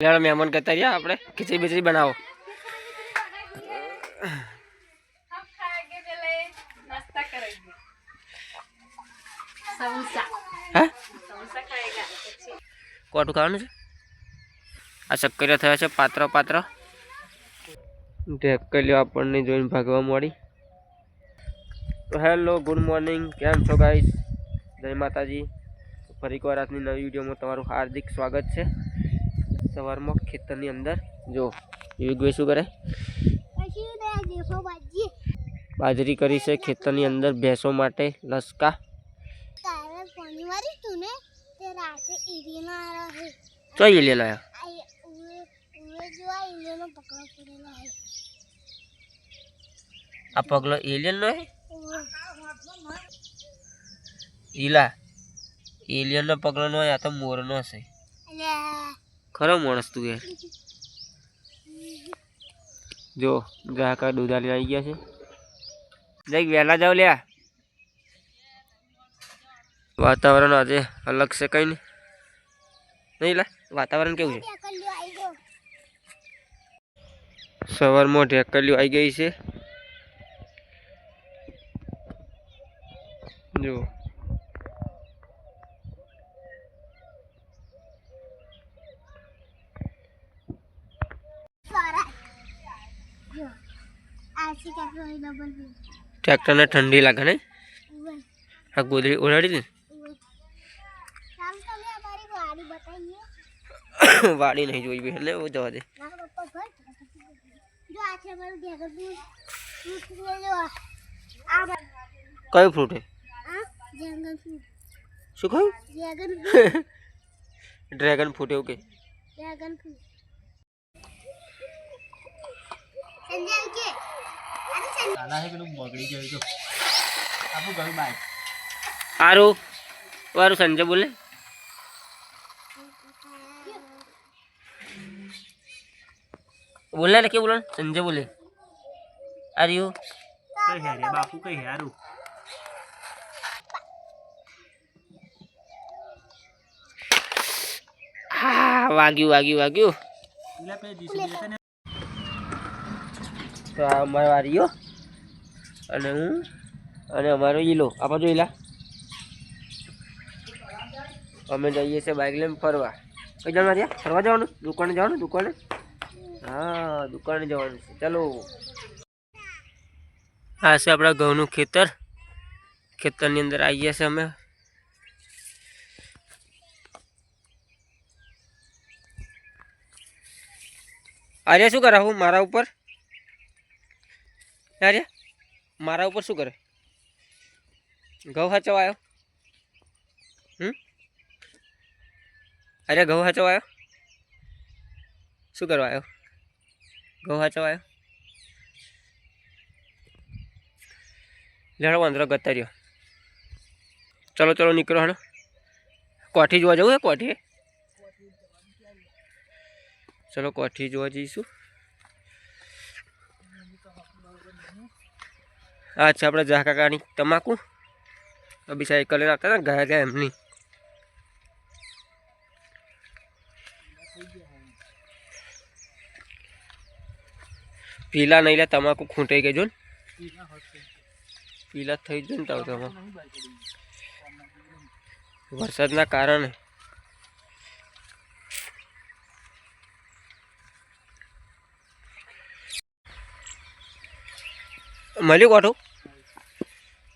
લેડો મહેમાન કરતા રહ્યા આપણે ખીચડી બીચડી બનાવો કોટું ખાવાનું છે આ શક્કરિયા થયા છે પાત્ર પાત્ર ઢેકલીઓ આપણને જોઈને ભાગવા મળી તો હેલો ગુડ મોર્નિંગ કેમ છો ગાઈસ જય માતાજી ફરી એક વાર આજની નવી વિડીયોમાં તમારું હાર્દિક સ્વાગત છે સવારમાં ખેતરની અંદર. જો યુગભાઈ શું કરે બાજરી કરી છે ખેતરની અંદર ભેંસો માટે લસકા. ચો પાણી મારી તું ને તે રાતે ઈરીનો આરો હે. જોઈએ લે લાયા આ પગલો એલિયન નો હે ઈલા એલિયન નો પગલો નો આ તો મોર નો હશે ખરો માણસ તું યાર જો ગ્રાહક ગ્રાહકા દૂધાલી આવી ગયા છે. જઈ વહેલા જાવ લ્યા. વાતાવરણ આજે અલગ છે કઈ નહીં. નહીં લા વાતાવરણ કેવું છે? સવારમાં ઢેકલીઓ આવી ગઈ છે. જો સારા જો આ છે ટેકલો ડબલ બી ટ્રેક્ટરને ઠંડી લાગે ને ઉવે આ ગોદડી ઓઢાડી દે ઉવે ચાલ તમે અમારી વાડી બતાવીએ વાડી નહીં જોઈ બી એટલે જવા દે મારા પપ્પા ઘર જો આ છે અમારું ડેગર ફ્રૂટ ફ્રૂટ જો આ બા- કયું ફ્રૂટ છે આ જંગલ ફ્રૂટ શું કહ્યું dragon fruit dragon fruit Sanjay બોલે. બોલના ને કે બોલો સંજય બોલે. આર યુ હા વાગ્યું વાગ્યું વાગ્યું. તો આ અમારો વારીઓ અને હું, અને અમારો ઈલો. આપણે જોઈ લા અમે જઈએ છીએ બાઇક લઈને ફરવા. કઈ જવાનું રહ્યા ફરવા જવાનું? દુકાને જવાનું? દુકાને? હા, દુકાને જવાનું છે. ચાલો. આ છે આપણા ઘઉંનું ખેતર. ખેતરની અંદર આવી ગયા છે અમે. આર્યા શું કરાવું મારા ઉપર? આર્યા મારા ઉપર શું કરે? ઘઉં હાચવા આવ્યો? હમ? અરે ઘઉં હાચવા આવ્યો? શું કરવા આવ્યો? ઘઉં હાચવા આવ્યો? લેડો વાંદરો ગતા રહ્યો ચલો ચલો, નીકળો હણો કોઠી જોવા જવું હે કોઠી? ચલો, કોઠી જોવા જઈશું. આ છે આપણે જાકાકાની તમાકુ. સાયકલ લઈને આવતા ને ગયા ગયા એમની. પીલા નહીં લે તમાકુ ખૂંટાઈ ગઈ જો ને. પીલા થઈ જ ને તાવ તમાકુ વરસાદના કારણે. મળ્યું કોઠું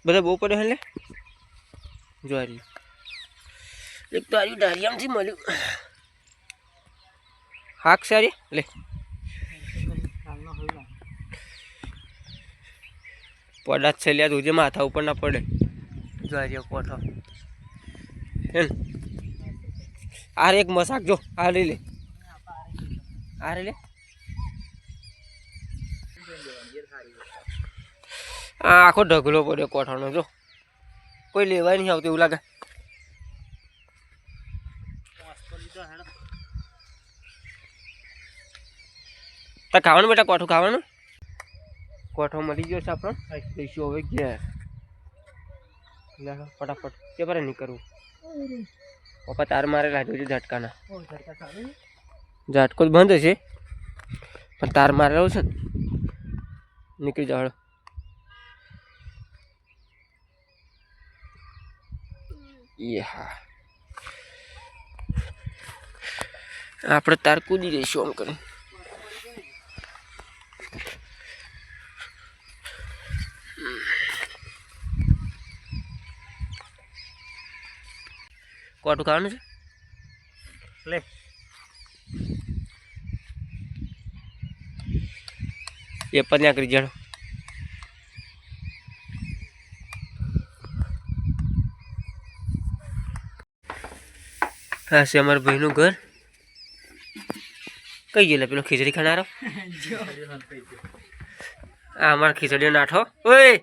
બધા બહુ પડે હે જોઈ જો. એક તો આવ્યું ડારિયામથી મળ્યું. હાક સારી લે. પડા છે લ્યા તુજે માથા ઉપર ના પડે. જોઈ કોઠો? આ રે એક મસાક, જો, આ લઈ લે. આ રે લે. આખો ઢગલો પડ્યો કોઠાનો જો કોઈ લેવાય નહીં આવતું એવું લાગે તો ખાવાનું બેટા કોઠું ખાવાનું કોઠો મળી ગયો છે આપણને જઈશું હવે ઘેર લે ફટાફટ કે પર નહીં કરવું પપ્પા તાર મારે લાગ્યું છે ઝટકાના ઝાટકો તો બંધ છે પણ તાર મારેલો છે ને નીકળી જાવ હાલો. યે હા આપણે તાર કૂદી જઈશું આમ કરી કોટું ખાવાનું છે લે એ પણ ત્યાં કરી જાણો હા છે અમારા ભાઈનું ઘર. કઈ ગયેલા પેલો ખીચડી ખાનારો? આ અમારા ખીચડીનો નાઠો. ઓય!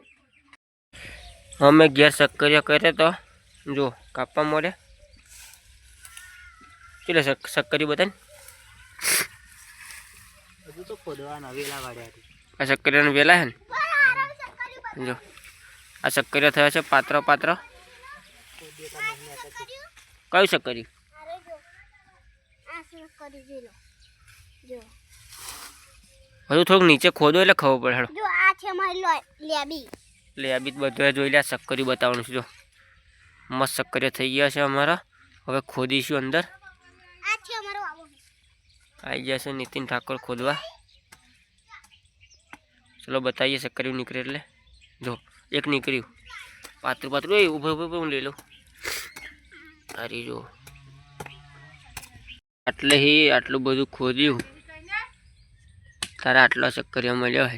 અમે ઘેર શક્કરિયા કરે તો જો કાપવા મળે. કેટલે શક્કરી બતાને હજુ તો ખોદવાના વેલા વાળ્યા આ શક્કરિયાનું વેલા હે ને? જો આ શક્કરિયા થયા છે પાત્ર પાત્ર કયું શક્કરી આ કરી દીધો. જો. હજુ થોડુંક નીચે ખોદો એટલે ખબર પડે હેડો. જો આ છે મારી લેબી. લેબી બધું જોઈ લે શક્કરી બતાવવાનું છે જો. મસ્ત શક્કરિયા થઈ ગયા છે અમારા. હવે ખોદીશું અંદર. આવો. ગયા છે નીતિન ઠાકોર ખોદવા. ચલો બતાવીએ શક્કરિયું નીકળે એટલે. જો એક નીકળ્યું. પાતળું પાતળું. એ ઊભો ઊભો હું લઈ લઉં. અરે જો. આટલે હી આટલું બધું ખોદ્યું તારે આટલો ચક્કરિયો મળ્યો હે.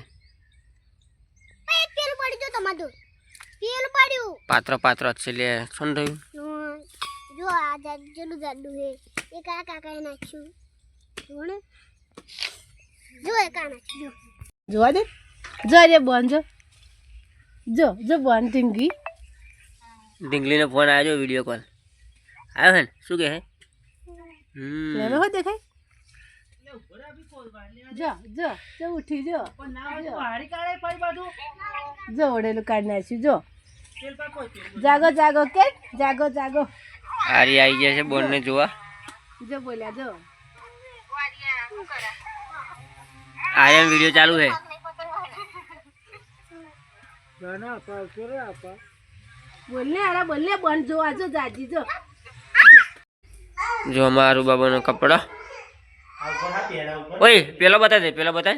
એક પેલું પડી ગયું તમારું. પેલું પડ્યું. પાત્ર પાત્ર છે લે શું થયું? જો આ જાડું જાડું હે. એ કા કાકા નાખ્યું. જો જો એ કા નાખ્યું. જોવા દે. જો રે બોન જો. જો જો બોન ટીંગી ઢીંગલીનો ફોન આવ્યો વીડિયો કોલ. આવ્યો હે શું કહે હે? હમ. લેવે હો દેખાય? જો જો જો ઉઠી જો. જો ઓડેલું કાઢી નાખ્યું જો. જાગો જાગો કે? જાગો જાગો. આરી આવી ગયા છે બોનને જોવા. જો બોલ્યા જો. આર્યન વીડિયો ચાલુ છે. બોલને આરા બોલને બોન જો આજો જાજી જો. જો અમારું બાબાનો કપડો ઓય પેલો બતા દે પેલો બતા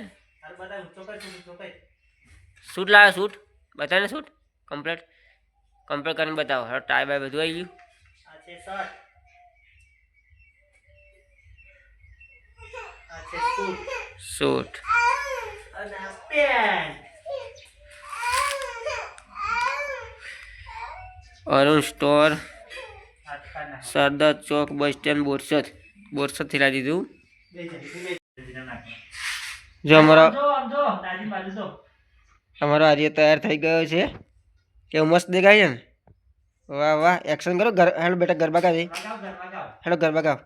શૂટ લાવે શૂટ બતા ને શૂટ કમ્પ્લીટ કમ્પ્લીટ કરીને બતાવો હવે ટાઈ બાય બધું આવી ગયું shoot Arun store Sardar Chowk bus stand Borsad બોરસદથી લાવી દીધું જો અમારો અમારો આર્ય તૈયાર થઈ ગયો છે. કેવું મસ્ત દેખાય છે ને? વાહ વાહ એક્શન કરો. ઘર હેલો બેટા ગરબા ગાવ હેલો ગરબા ગાવ.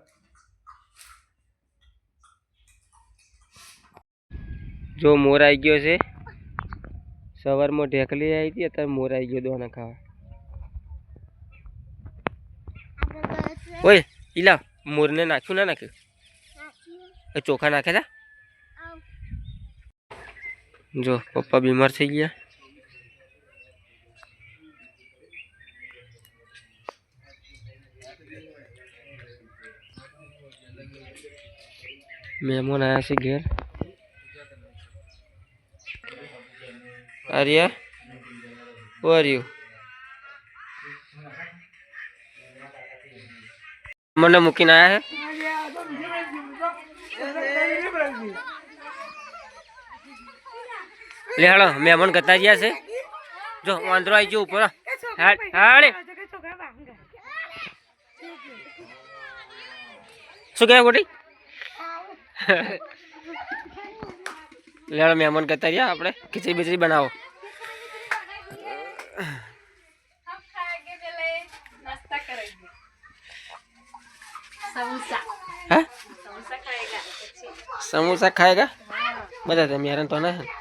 જો મોર આવી ગયો છે. સવારમાં ઢેકલી આવી હતી અત્યારે મોર આવી ગયો દોના ખાવા આગળ ગયો છે ઓય ઈલા મોરને નાખ્યું ના નાખ્યું? એ ચોખા આવ. જો પપ્પા બીમાર થઈ ગયા. મહેમાન આવ્યા છે ઘેર. આર્યા? ઓ આર્યુ? મને મૂકીને આવ્યા છે લે હાલો, મહેમાન કરતા ગયા છે. જો, વાંદરો આવી ગયો ઉપર. હાડ શું કહેવાય ગોટી? લે હાલો, મહેમાન કરતા ગયા આપણે. ખીચડી બીચડી બનાવો. સમોસા. ખાएगा બધા તમે યાર તો ના?